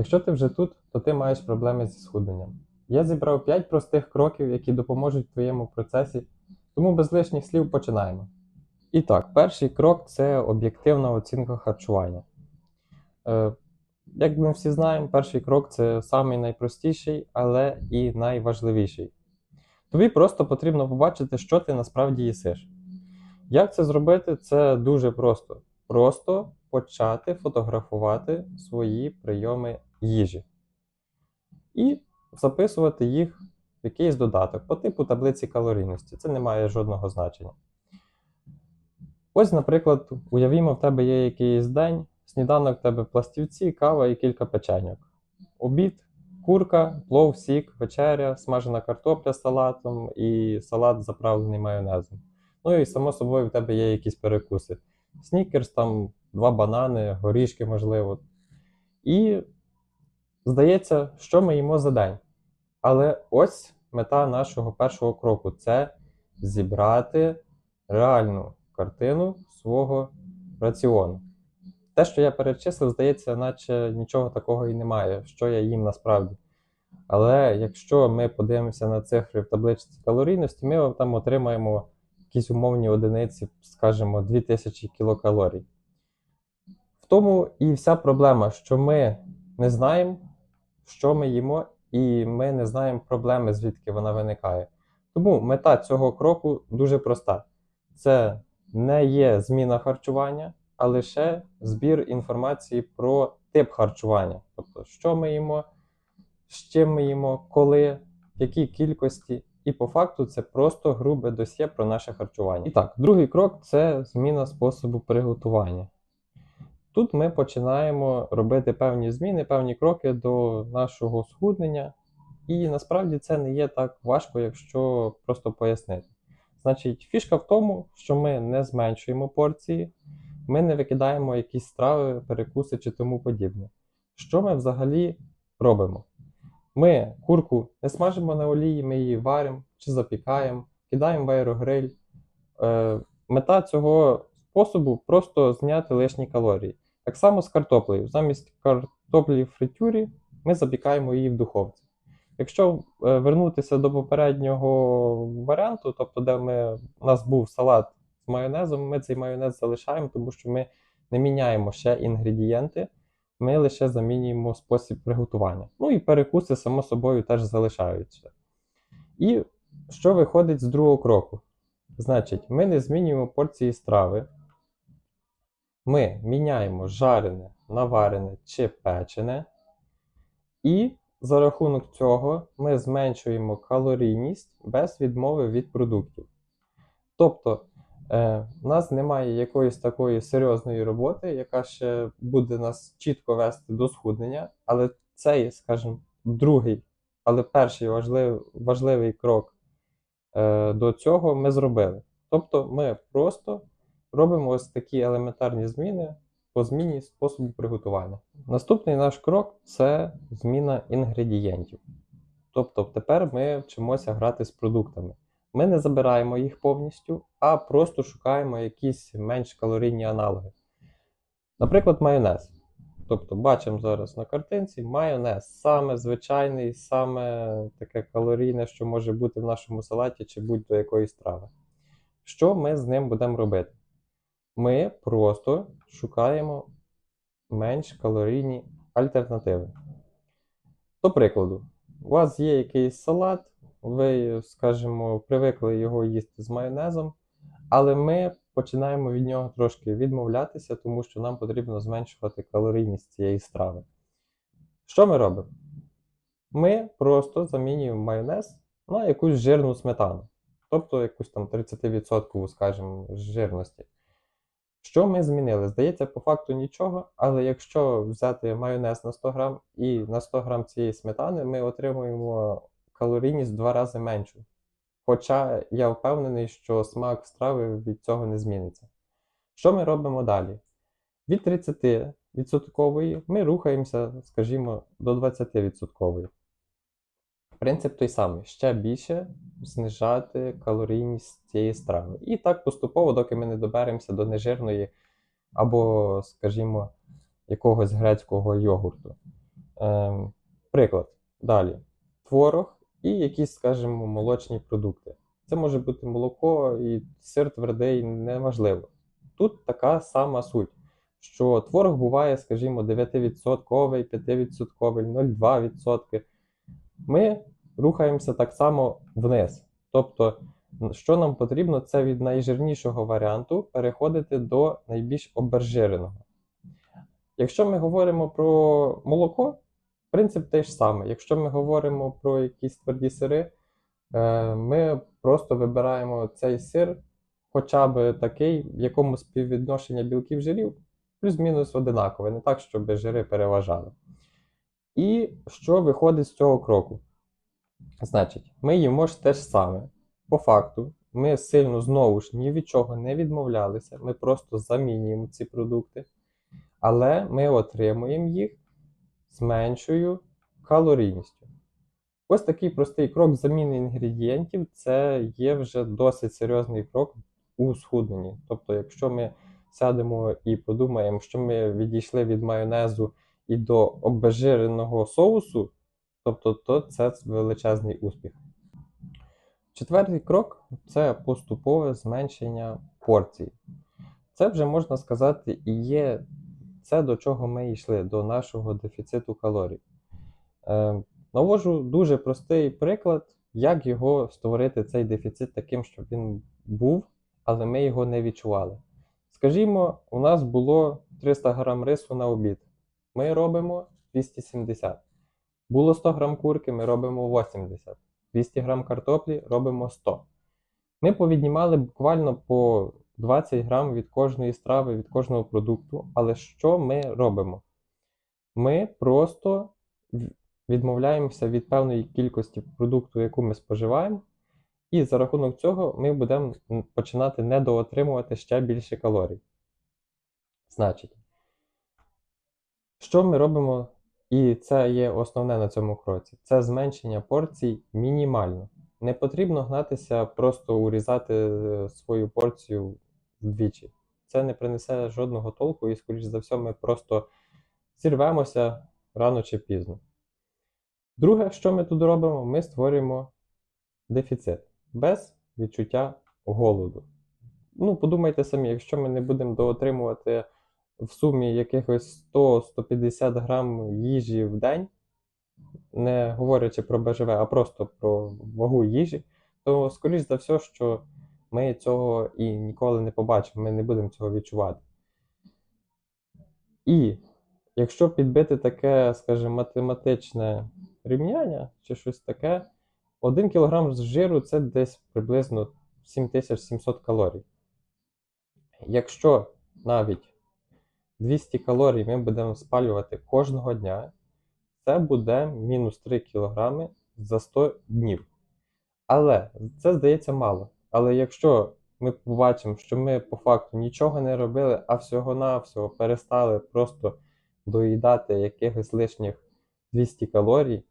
Якщо ти вже тут, то ти маєш проблеми зі схудненням. Я зібрав 5 простих кроків, які допоможуть в твоєму процесі, тому без лишніх слів починаємо. І так, перший крок це об'єктивна оцінка харчування. Е, як ми всі знаємо, перший крок це самий найпростіший, але і найважливіший. Тобі просто потрібно побачити, що ти насправді їсиш. Як це зробити? Це дуже просто. Просто почати фотографувати свої прийоми їжі і записувати їх в якийсь додаток по типу таблиці калорійності. Це не має жодного значення. Ось, наприклад, уявімо, в тебе є якийсь день, сніданок в тебе пластівці, кава і кілька печеньок. Обід, курка, плов, сік, вечеря, смажена картопля з салатом і салат заправлений майонезом. Ну і само собою в тебе є якісь перекуси. Снікерс, там два банани, горішки, можливо. І здається, що ми їмо за день. Але ось мета нашого першого кроку це зібрати реальну картину свого раціону. Те, що я перечислив, здається, наче нічого такого і немає, що я їм насправді. Але якщо ми подивимося на цифри в табличці калорійності, ми там отримаємо якісь умовні одиниці, скажімо, 2000 кілокалорій. В тому і вся проблема, що ми не знаємо, що ми їмо, і ми не знаємо проблеми, звідки вона виникає. Тому мета цього кроку дуже проста: це не є зміна харчування, а лише збір інформації про тип харчування. Тобто, що ми їмо, з чим ми їмо, коли, в якій кількості. І по факту це просто грубе досьє про наше харчування. І так, другий крок це зміна способу приготування. Тут ми починаємо робити певні зміни, певні кроки до нашого схуднення, і насправді це не є так важко, якщо просто пояснити. Значить, фішка в тому, що ми не зменшуємо порції, ми не викидаємо якісь страви, перекуси чи тому подібне. Що ми взагалі робимо? Ми курку не смажимо на олії, ми її варимо чи запікаємо, кидаємо в аерогриль. Е, мета цього способу просто зняти лишні калорії. Так само з картоплею. Замість картоплі в фритюрі ми запікаємо її в духовці. Якщо е, вернутися до попереднього варіанту, тобто, де ми, у нас був салат з майонезом, ми цей майонез залишаємо, тому що ми не міняємо ще інгредієнти, ми лише замінюємо спосіб приготування. Ну і перекуси, само собою, теж залишаються. І що виходить з другого кроку? Значить, ми не змінюємо порції страви. Ми міняємо жарене, наварене чи печене. І за рахунок цього ми зменшуємо калорійність без відмови від продуктів. Тобто, е, в нас немає якоїсь такої серйозної роботи, яка ще буде нас чітко вести до схуднення, але цей, скажімо, другий, але перший важливий, важливий крок е, до цього ми зробили. Тобто, ми просто робимо ось такі елементарні зміни по зміні способу приготування. Наступний наш крок це зміна інгредієнтів. Тобто тепер ми вчимося грати з продуктами. Ми не забираємо їх повністю, а просто шукаємо якісь менш калорійні аналоги. Наприклад, майонез. Тобто, бачимо зараз на картинці майонез саме звичайний, саме таке калорійне, що може бути в нашому салаті чи будь-до якої страви. Що ми з ним будемо робити? Ми просто шукаємо менш калорійні альтернативи. До прикладу, у вас є якийсь салат, ви, скажімо, привикли його їсти з майонезом, але ми починаємо від нього трошки відмовлятися, тому що нам потрібно зменшувати калорійність цієї страви. Що ми робимо? Ми просто замінюємо майонез на якусь жирну сметану, тобто якусь там 30%, скажімо, жирності. Що ми змінили? Здається, по факту нічого, але якщо взяти майонез на 100 грам і на 100 грам цієї сметани, ми отримуємо калорійність в два рази меншу. Хоча я впевнений, що смак страви від цього не зміниться. Що ми робимо далі? Від 30% ми рухаємося, скажімо, до 20%. Принцип той самий: ще більше знижати калорійність цієї страви. І так поступово, доки ми не доберемося до нежирної або, скажімо, якогось грецького йогурту. Ем, приклад. Далі. Творог і якісь, скажімо, молочні продукти. Це може бути молоко і сир твердий, неважливо. Тут така сама суть, що творог буває, скажімо, 9%, 5%, 0,2%. Ми рухаємося так само вниз. Тобто, що нам потрібно, це від найжирнішого варіанту переходити до найбільш обезжиреного. Якщо ми говоримо про молоко, принцип той ж самий. Якщо ми говоримо про якісь тверді сири, е, ми просто вибираємо цей сир, хоча б такий, в якому співвідношення білків жирів плюс-мінус одинакове, не так, щоб жири переважали. І що виходить з цього кроку? Значить, ми їмо ж те ж саме. По факту, ми сильно знову ж ні від чого не відмовлялися, ми просто замінюємо ці продукти, але ми отримуємо їх з меншою калорійністю. Ось такий простий крок заміни інгредієнтів це є вже досить серйозний крок у схудненні. Тобто, якщо ми сядемо і подумаємо, що ми відійшли від майонезу і до обезжиреного соусу, тобто то це величезний успіх. Четвертий крок це поступове зменшення порцій. Це вже можна сказати і є це, до чого ми йшли, до нашого дефіциту калорій. Е, навожу дуже простий приклад, як його створити цей дефіцит таким, щоб він був, але ми його не відчували. Скажімо, у нас було 300 грам рису на обід. Ми робимо 270. Було 100 грам курки, ми робимо 80. 200 грам картоплі робимо 100. Ми повіднімали буквально по 20 грам від кожної страви, від кожного продукту. Але що ми робимо? Ми просто відмовляємося від певної кількості продукту, яку ми споживаємо, і за рахунок цього ми будемо починати недоотримувати ще більше калорій. Значить, що ми робимо, і це є основне на цьому кроці, це зменшення порцій мінімально. Не потрібно гнатися, просто урізати е, свою порцію вдвічі. Це не принесе жодного толку, і, скоріш за все, ми просто зірвемося рано чи пізно. Друге, що ми тут робимо, ми створюємо дефіцит без відчуття голоду. Ну, подумайте самі, якщо ми не будемо доотримувати в сумі якихось 100-150 грам їжі в день, не говорячи про БЖВ, а просто про вагу їжі, то, скоріш за все, що ми цього і ніколи не побачимо, ми не будемо цього відчувати. І якщо підбити таке, скажімо, математичне рівняння чи щось таке, 1 кг з жиру це десь приблизно 7700 калорій. Якщо навіть 200 калорій ми будемо спалювати кожного дня, це буде мінус 3 кг за 100 днів. Але це здається мало. Але якщо ми побачимо, що ми по факту нічого не робили, а всього-навсього перестали просто доїдати якихось лишніх 200 калорій,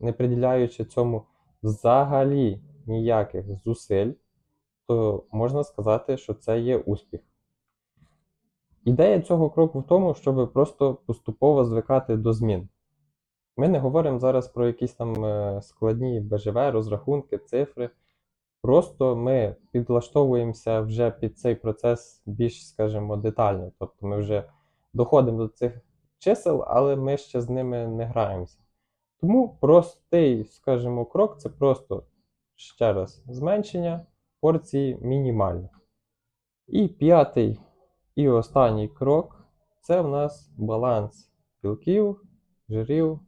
не приділяючи цьому взагалі ніяких зусиль, то можна сказати, що це є успіх. Ідея цього кроку в тому, щоб просто поступово звикати до змін. Ми не говоримо зараз про якісь там е, складні БЖВ, розрахунки, цифри. Просто ми підлаштовуємося вже під цей процес більш, скажімо, детально. Тобто ми вже доходимо до цих чисел, але ми ще з ними не граємося. Тому простий, скажімо, крок це просто ще раз зменшення порції мінімально. І п'ятий і останній крок це в нас баланс білків, жирів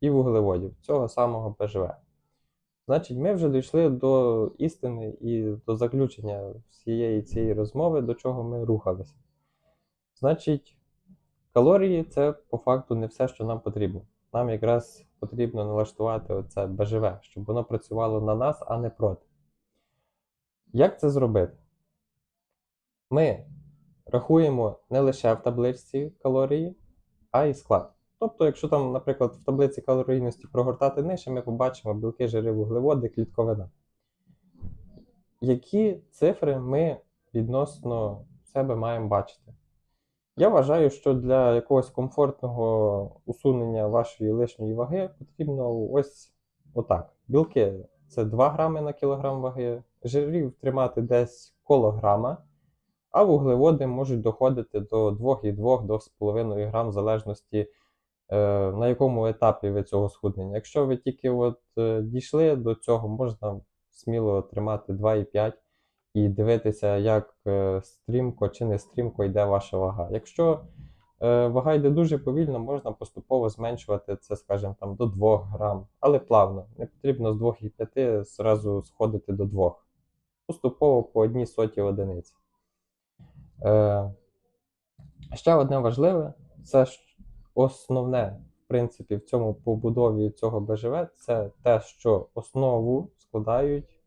і вуглеводів цього самого ПЖВ. Значить, ми вже дійшли до істини і до заключення всієї цієї розмови, до чого ми рухалися. Значить, калорії це по факту не все, що нам потрібно. Нам якраз потрібно налаштувати оце БЖВ, щоб воно працювало на нас, а не проти. Як це зробити? Ми рахуємо не лише в табличці калорії, а й склад. Тобто, якщо там, наприклад, в таблиці калорійності прогортати нижче, ми побачимо білки, жири, вуглеводи, клітковина. Які цифри ми відносно себе маємо бачити? Я вважаю, що для якогось комфортного усунення вашої лишньої ваги потрібно ось отак. Білки це 2 грами на кілограм ваги, жирів тримати десь коло грама, а вуглеводи можуть доходити до 2,2-2,5 грам, в залежності е, на якому етапі ви цього схуднення. Якщо ви тільки от, е, дійшли до цього, можна сміло тримати 2,5 і дивитися, як е, стрімко чи не стрімко йде ваша вага. Якщо вага йде дуже повільно, можна поступово зменшувати це, скажімо, там, до 2 грам, але плавно. Не потрібно з 2,5 зразу сходити до 2. Поступово по одній соті одиниці. Е, ще одне важливе, це основне, в принципі, в цьому побудові цього БЖВ, це те, що основу складають,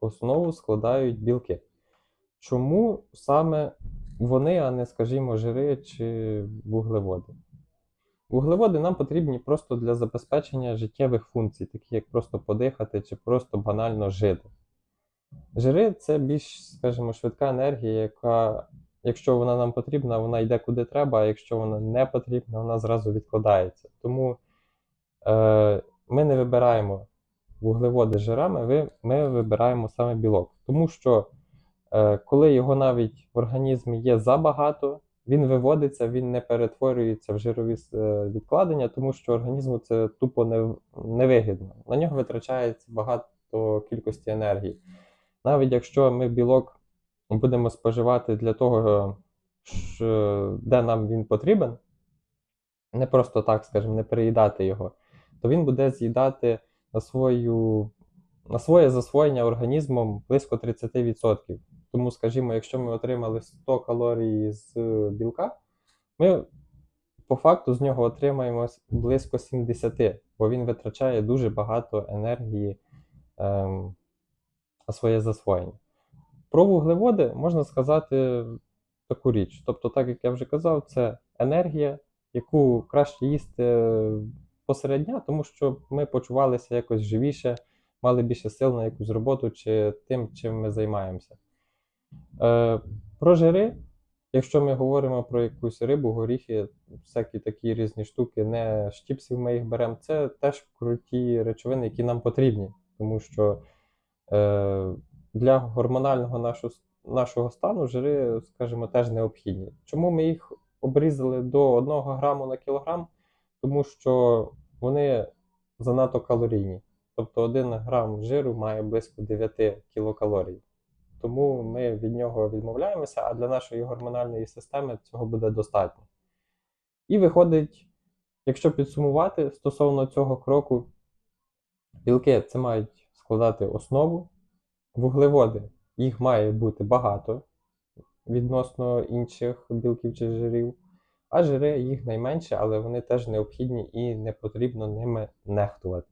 основу складають білки. Чому саме вони, а не, скажімо, жири чи вуглеводи? Вуглеводи нам потрібні просто для забезпечення життєвих функцій, такі як просто подихати чи просто банально жити. Жири це більш, скажімо, швидка енергія, яка, якщо вона нам потрібна, вона йде куди треба, а якщо вона не потрібна, вона зразу відкладається. Тому е, ми не вибираємо вуглеводи жирами, ви, ми вибираємо саме білок. Тому що е, коли його навіть в організмі є забагато, він виводиться, він не перетворюється в жирові е, відкладення, тому що організму це тупо не, невигідно. На нього витрачається багато кількості енергії. Навіть якщо ми білок будемо споживати для того, де нам він потрібен, не просто так, скажімо, не переїдати його, то він буде з'їдати на свою, на своє засвоєння організмом близько 30%. Тому, скажімо, якщо ми отримали 100 калорій з білка, ми по факту з нього отримаємо близько 70, бо він витрачає дуже багато енергії ем, на своє засвоєння. Про вуглеводи можна сказати таку річ. Тобто, так як я вже казав, це енергія, яку краще їсти посеред дня, тому що ми почувалися якось живіше, мали більше сил на якусь роботу чи тим, чим ми займаємося. Е, Про жири, якщо ми говоримо про якусь рибу, горіхи, всякі такі різні штуки, не з чіпсів ми їх беремо, це теж круті речовини, які нам потрібні, тому що для гормонального нашого, нашого стану жири, скажімо, теж необхідні. Чому ми їх обрізали до 1 граму на кілограм? Тому що вони занадто калорійні. Тобто 1 грам жиру має близько 9 кілокалорій. Тому ми від нього відмовляємося, а для нашої гормональної системи цього буде достатньо. І виходить, якщо підсумувати стосовно цього кроку, білки це мають складати основу, вуглеводи, їх має бути багато відносно інших білків чи жирів, а жири їх найменше, але вони теж необхідні і не потрібно ними нехтувати.